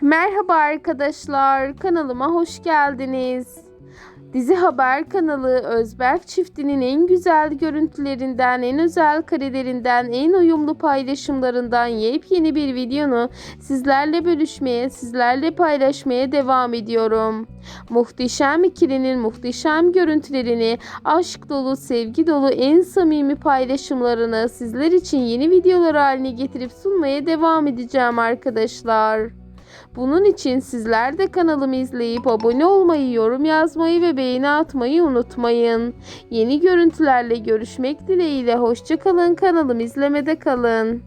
Merhaba arkadaşlar, kanalıma hoş geldiniz. Dizi Haber kanalı Özberk çiftinin en güzel görüntülerinden, en özel karelerinden, en uyumlu paylaşımlarından yepyeni bir videonu sizlerle bölüşmeye, sizlerle paylaşmaya devam ediyorum. Muhteşem ikilinin muhteşem görüntülerini, aşk dolu, sevgi dolu en samimi paylaşımlarını sizler için yeni videolar haline getirip sunmaya devam edeceğim arkadaşlar. Bunun için sizler de kanalımı izleyip abone olmayı, yorum yazmayı ve beğeni atmayı unutmayın. Yeni görüntülerle görüşmek dileğiyle hoşçakalın kanalımı izlemede kalın.